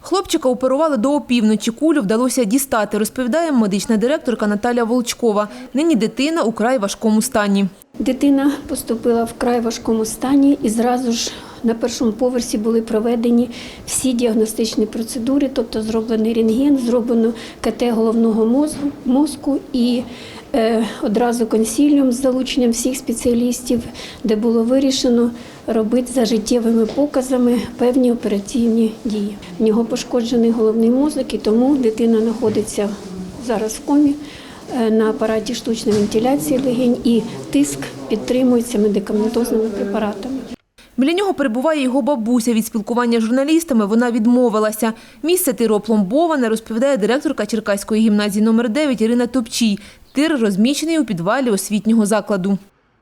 Хлопчика оперували до опівночі. Кулю вдалося дістати, розповідає медична директорка Наталя Волчкова. Нині дитина у край важкому стані. Дитина поступила в край важкому стані і зразу ж на першому поверсі були проведені всі діагностичні процедури, тобто зроблений рентген, зроблено КТ головного мозку, і е, одразу консіліум з залученням всіх спеціалістів, де було вирішено робити за життєвими показами певні операційні дії. В нього пошкоджений головний мозок, і тому дитина знаходиться зараз в комі е, на апараті штучної вентиляції легень і тиск підтримується медикаментозними препаратами. Біля нього перебуває його бабуся. Від спілкування з журналістами вона відмовилася. Місце тиру опломбоване, розповідає директорка Черкаської гімназії номер 9 Ірина Топчій. Тир розміщений у підвалі освітнього закладу.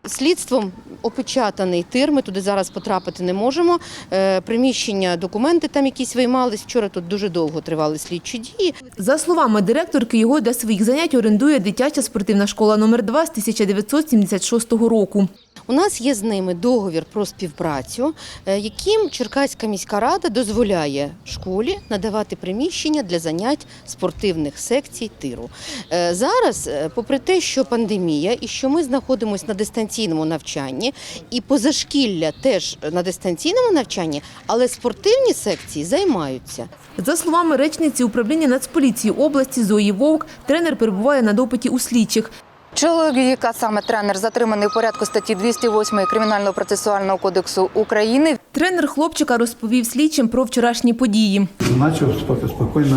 Слідством опечатаний тир, ми туди зараз потрапити не можемо. Е, Приміщення, документи там якісь виймались. Вчора тут дуже довго тривали слідчі дії. За словами директорки, його для своїх занять орендує дитяча спортивна школа номер 2 з 1976 року. У нас є з ними договір про співпрацю, е, яким Черкаська міська рада дозволяє школі надавати приміщення для занять спортивних секцій тиру. Е, Зараз, е, попри те, що пандемія і що ми знаходимося на дистанційному навчанні, і позашкілля теж на дистанційному навчанні, але спортивні секції займаються. За словами речниці управління Нацполіції області Зої Вовк, тренер перебуває на допиті у слідчих. Чоловік, а саме тренер, затриманий у порядку статті 208 Кримінального процесуального кодексу України. Тренер хлопчика розповів слідчим про вчорашні події. Начав споки- спокійно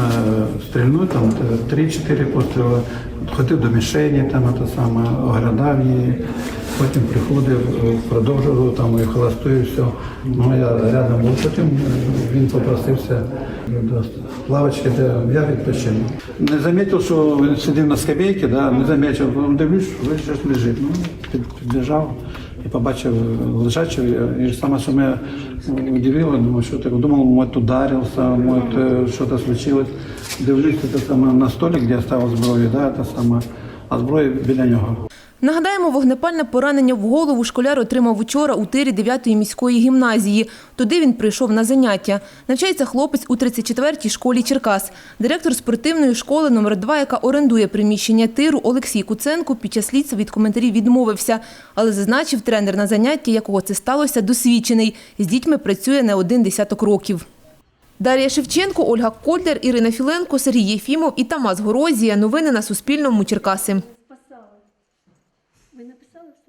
е, стрільнути, там е, 3-4 постріли, ходив до мішені, там те саме, оглядав її, потім приходив, е, продовжував там і холосту, і все. Ну, я рядом був, потім е, він попросився лавочки, де я відпочинув. Не замітив, що він сидів на скамейці, да, не замітив, дивлюсь, що він щось лежить. Ну, під- підбіжав і побачив лежачого. І саме, що мене удивило, думаю, що так, думал, может, ударился, может, э, что-то случилось. Дивлюсь, это саме на столик, де я ставив зброю, да, это саме, а зброя біля нього. Нагадаємо, вогнепальне поранення в голову школяр отримав учора у тирі 9-ї міської гімназії. Туди він прийшов на заняття. Навчається хлопець у 34-й школі Черкас. Директор спортивної школи номер 2 яка орендує приміщення тиру Олексій Куценко, під час слідства від коментарів відмовився. Але зазначив, тренер на занятті, якого це сталося, досвідчений. З дітьми працює не один десяток років. Дар'я Шевченко, Ольга Кольдер, Ірина Філенко, Сергій Єфімов і Тамас Горозія. Новини на Суспільному. Черкаси.